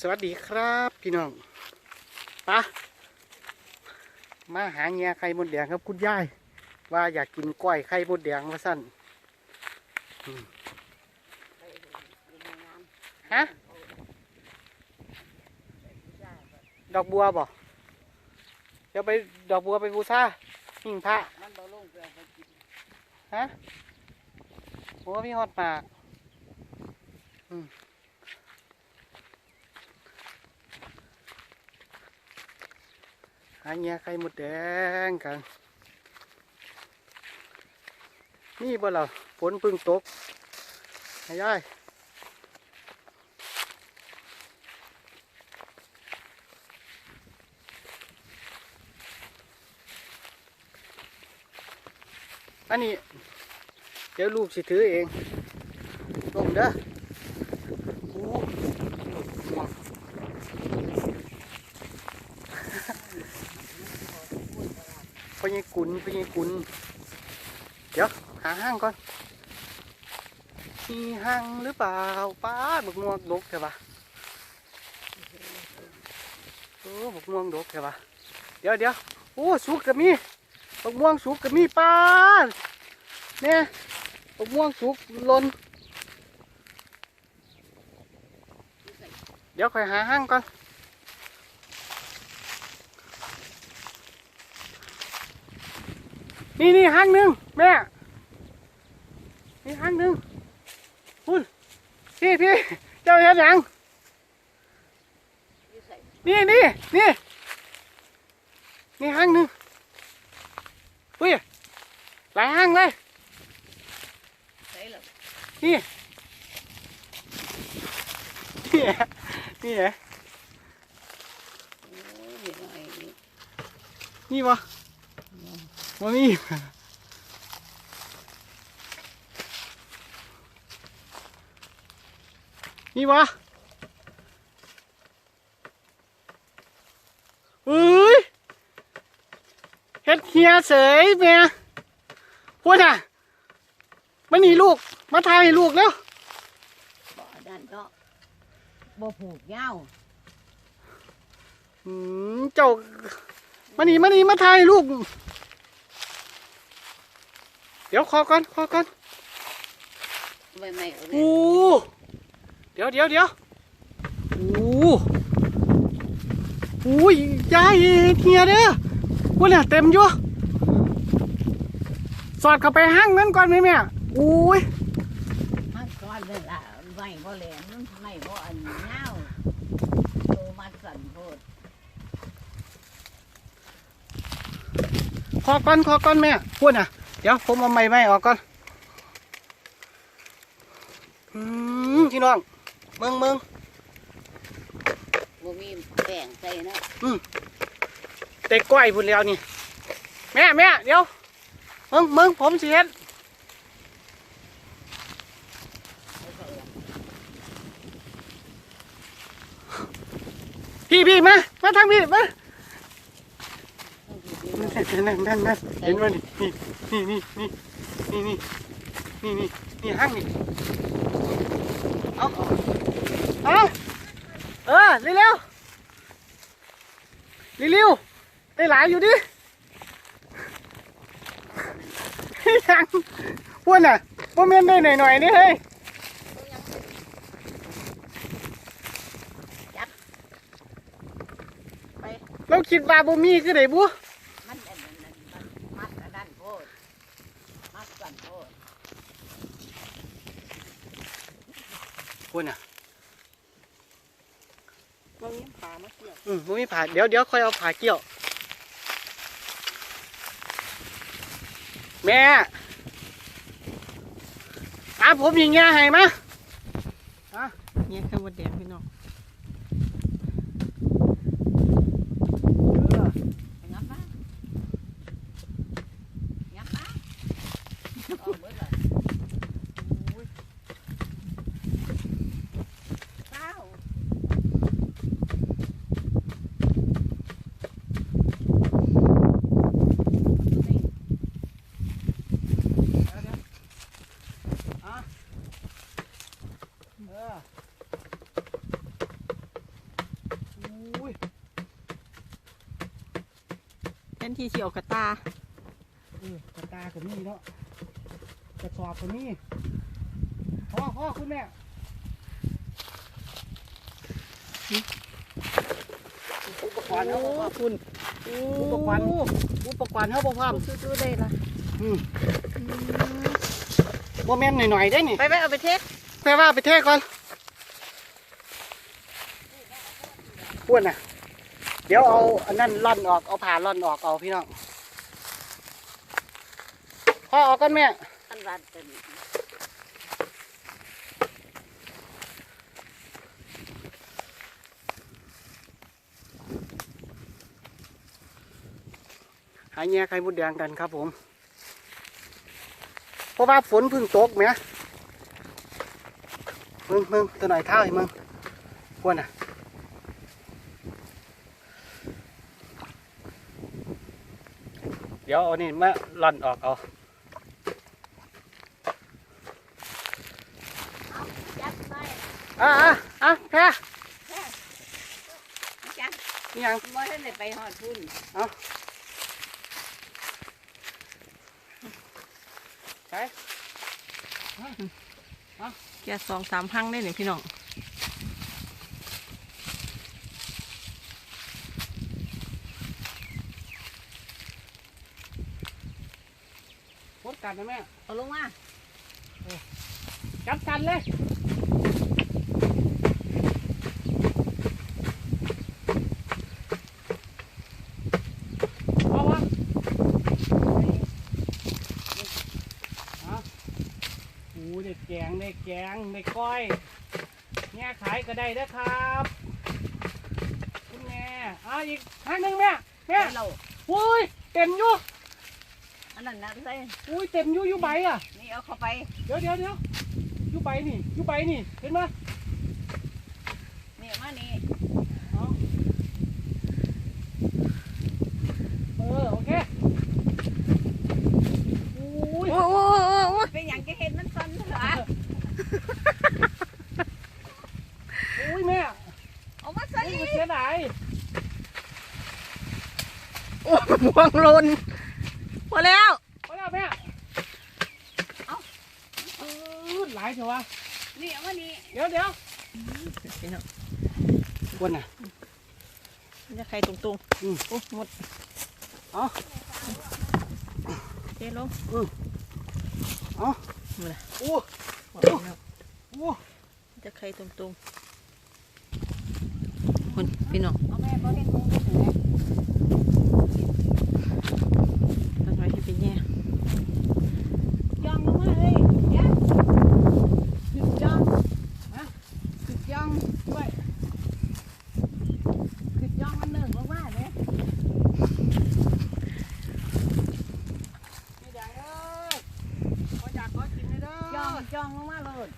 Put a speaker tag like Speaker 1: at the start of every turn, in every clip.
Speaker 1: สวัสดีครับพี่น้องปะมาหาเงียไข่มดแดงครับคุณยาย ว่าอยากกินกล้อยไข่มดแดงมาสั่นฮะดอกบัวบ่เดี๋ยวไปดอกบัวไปบูชาหิ่งพระ
Speaker 2: มันบ่ลงเพื่อไปกิน
Speaker 1: ฮะโอ้มีฮอดหมากอืมาเงียไข่มดแดงกันนี่บ่ล่ะฝนพึ่งตกให้ยายอันนี้ เดี๋ยวลูกสิถือเองลงเด้อโอ้ห่วง พญกุลพญกุลเดี๋ยวหาห้างก่อน มีห้างหรือเปล่าป้าบกม่วงดกใช่ปะโอ้บกม่วงดกใช่ปะเดี๋ยวเดี๋ยวโอ้สุกกับมีบกม่วงสุกกับมีป้าเนี่ยบกม่วงสุกลนเดี๋ยวคอยหาห้างก่อน นี่นี่ห้างหนึ่งแม่ นี่ห้างหนึ่งคุณพี่พี่เจ้าเห็นยังนี่นี่นี่นี่ห้างหนึ่งอุ้ยหลายห้างเลยนี่นี่นี่
Speaker 2: เห็นหน่อยนี่
Speaker 1: นี่วะ มามีนี่วะเอ้ยเฮ็ดเฮียเสยเมียพูดอะมานี่ลูก มาถ่ายให้ลูกแล้ว
Speaker 2: บ่ดันเนาะบ่ผูกยาว
Speaker 1: อืมเจ้ามานี่มานี่มาถ่ายให้ลูก เดี๋ยวขอก่อนขอก่อน
Speaker 2: ไว้ไม่เอาเลย
Speaker 1: โอ้เดี๋ยวเดี๋ยวเดี๋ยวโอ้โอ้ยยายเฮียเด้อว่าเนี่ยเต็มอยู่สอดเข้าไปห้างนั้นก่อนไหมแม่โอ้ย
Speaker 2: มันก้อนเลยล่ะไม่บ่แหลมมันไม่บ่อันยาวโตมาสั่นโพด
Speaker 1: ขอก่อนขอก่อนแม่พูดน่ะเดี๋ยวผมเอาไม้ไม้ออกก่อนอืมพี่น้องเมืองเมือง
Speaker 2: บ่มีแป้งใส่นะ
Speaker 1: เต็กก้อยพูดแล้วนี่แม่แม่เดี๋ยวเมืองเมืองผมสิเฮ็ดพี่พี่มามาทางพี่มานั่นนั่นนั่นเห็นว่านี่ นี่นี่นี่นี่นี่นี่นี่นี่ห้างนี่เอาเอาเออเร็วเร็วเร็วได้หลายอยู่ดิยังพวกน่ะพวกเมียนได้หน่อยหน่อยๆนี่เฮ้ยเราคิดว่าบ่มีคือไดบุ
Speaker 2: มันอันนั้นอันมันมัดอันนั้นโพดมัดสั่นโพด
Speaker 1: พวกน่ะ
Speaker 2: บ่มีปลามาเกี่ยว
Speaker 1: อืมบ่มี ผ่าเดี๋ยวเดี๋ยวค่อยเอาผ่าเกี่ยว แม่อาผมอย่างเงี้ยให้มาอะเนี่ยแค่วัดแดงพี่น้องเออ
Speaker 2: ไปงับมางับมาเอาเบิดเลย เส้
Speaker 1: เป็
Speaker 3: นที่เสียวกระตา
Speaker 1: อกระตากับนี่เนาะกระสอบกับนี่พ่อพ่อคุณแม่อุปกรณ์เขาบอก
Speaker 3: คุณ
Speaker 1: อุปกรณ์อุปกรณ์เขาบอกว่า
Speaker 3: ซื้อได้ละ
Speaker 1: อืมโมเมนต์หน่อยๆได้นี่
Speaker 3: ไปไปเอาไปเทส
Speaker 1: แม่ว่าไปเทก่อนพวนน่ะ เดี๋ยวเอาอันนั้นร่อนออก เอาผ่าร่อนออกเอาพี่น้องพ่อออกก่อนแม่
Speaker 2: อันรัดกัน
Speaker 1: หาแง่ไข่มดแดงกันครับผม เพราะว่าฝนเพิ่งตกไหม มึงมึงตัวไหนอยเท้าให้มึงพวนน่ะเดี๋ยวเอานี่มาร่อนออกเอา
Speaker 2: ยัดไป
Speaker 1: อะอะอะแพ้
Speaker 2: จัด
Speaker 1: นี่ยัง
Speaker 2: บ่ทันได้ไปฮอดพุ่น
Speaker 1: ใช่
Speaker 3: แกสองสามพังได้หนึ่งพี่น้อง
Speaker 1: พดกันนะแม่
Speaker 2: เอาลงมา
Speaker 1: จับกันเลยเอาวะเอาโอ้ได้แกงได้ แกงได้ก้อยเนี่ยขายก็ได้เด้อครับคุณแม่เอาอีกทางหนึ่งแม่แม่
Speaker 2: เรา
Speaker 1: อุ้ยเต็มอยู่
Speaker 2: อันนั้นนะใส่
Speaker 1: อุ้ยเต็มอยู่อยู่ใบอะ
Speaker 2: นี่เอาเข้าไป
Speaker 1: เดี๋ยวเดี๋ยวเดี๋ยวอยู่ใบนี่อยู่ใบนี่เห็นไหม
Speaker 2: นี่มานี่
Speaker 1: เอาเออโอเคอุ้ย
Speaker 3: โอ้โอ้โอ้โอ้
Speaker 2: เป็นหยังจะเห็นมันสั่นเหรอ
Speaker 1: อุ้ยแม่
Speaker 2: เอามาใส่
Speaker 1: อุ้ยมันเสียดาย
Speaker 3: โอ้ บวงลนพอแล้ว
Speaker 1: พอแล้วแม่
Speaker 2: เอา
Speaker 1: เออหลายเถอะวะ
Speaker 2: นี่เอามานี่
Speaker 1: เดี๋ยวเดี๋ยว
Speaker 3: พี่น้อง
Speaker 1: วันน่ะ
Speaker 3: มันจะใครตรง
Speaker 1: อืม
Speaker 3: ๆโอ้หมด
Speaker 1: เอา
Speaker 3: เทลง
Speaker 1: เอา
Speaker 3: หมดละ
Speaker 1: โอ้
Speaker 3: หมดแล้ว
Speaker 1: โอ้
Speaker 3: มันจะใครตรงๆคุณพี่น้อง
Speaker 2: เอาแม่บ่เห็นมึงเห็นไหม
Speaker 3: ตั้งไว้ที่เป็นแง่
Speaker 2: ย่องลงมาเลยยัดขึ้นย่องฮะขึ้นย่องด้วยขึ้นย่องมันหนึ่งลงมาเลย
Speaker 1: พี่แดงเอ้ยขออยากขอกินเลยเด้
Speaker 2: ย่อ
Speaker 1: อง
Speaker 2: ย่องลงมาเลย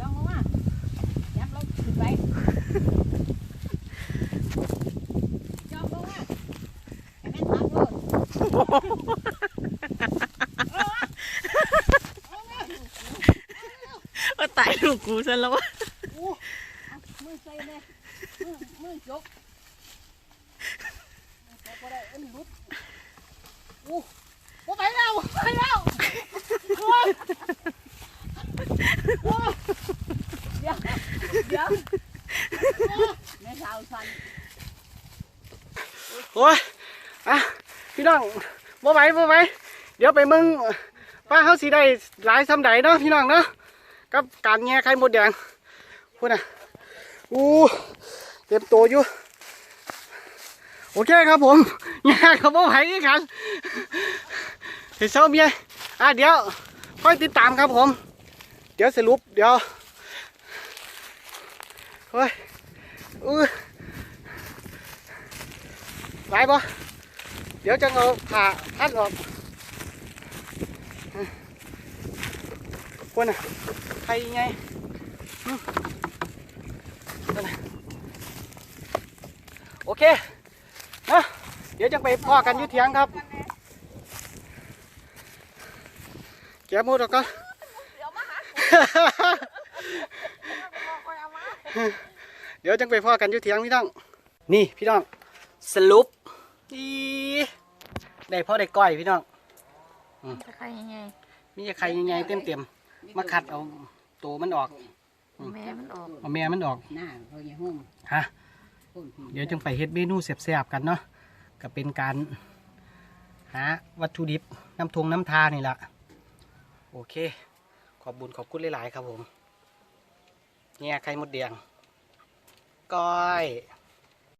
Speaker 2: ย่องลงมายับลงขึ้นไปย่องลงมาให้แม่นทักเลย
Speaker 3: ว่าตายลูกกูซะแล้ววะ
Speaker 1: โอ้
Speaker 2: มือใส่เลยมือมือยก
Speaker 1: พอได้เอ็นรุดโอ้โอ้ไปแล้วไปแล้วโอ้ยโอ้ย
Speaker 2: เดี๋ยวเดี๋ยวแม่สาวสัน
Speaker 1: โอ้ยอะพี่ น้องบ่ไหวบ่ไหวเดี๋ยวไปมึงว่าเขาสิได้หลายซ้ำใดเนาะพี่น้องเนาะกับการแง่ไข่มดแดงพูดนะอู้เต็มตัวอยู่โอเคครับผมแง่กับบ่ไหวอีกครั้งเฮ้ยเศร้าเมียอะเดี๋ยวค่อยติดตามครับผม เดี๋ยวสรุปเดี๋ยวเฮ้ยอู้ไหวปะ เดี๋ยวจะเอาผ่าพัดออกคนน่ะใครไงโอเคนะเดี๋ยวจะไปพ่อกันยุเทียงครับแกะหมดแล้วก็
Speaker 2: เดี๋ยวมาหา
Speaker 1: เดี๋ยวจังไปพ่อกันยู่เถียงพี่น้อง นี่พี่น้องสรุปนี่ ได้พ่อได้ก้อยพี่น้อง
Speaker 3: จะใครยังไง
Speaker 1: มีไข่ยังไงเต็มเต็มๆมาขัดเอาตัวมันออก
Speaker 3: แม่มันออก
Speaker 1: เอาแม่มันออก
Speaker 2: หน้าเขาอย่าห้อง
Speaker 1: ฮะ
Speaker 2: คนผี
Speaker 1: เดี๋ยวจึงไปเฮ็ดเมนูแซ่บๆกันเนาะก็เป็นการหาวัตถุดิบน้ำทงน้ำทานี่แหละโอเค ขอบบุญขอบคุณหลาย ๆ ครับผม เนี่ยไข่มดแดงก้อย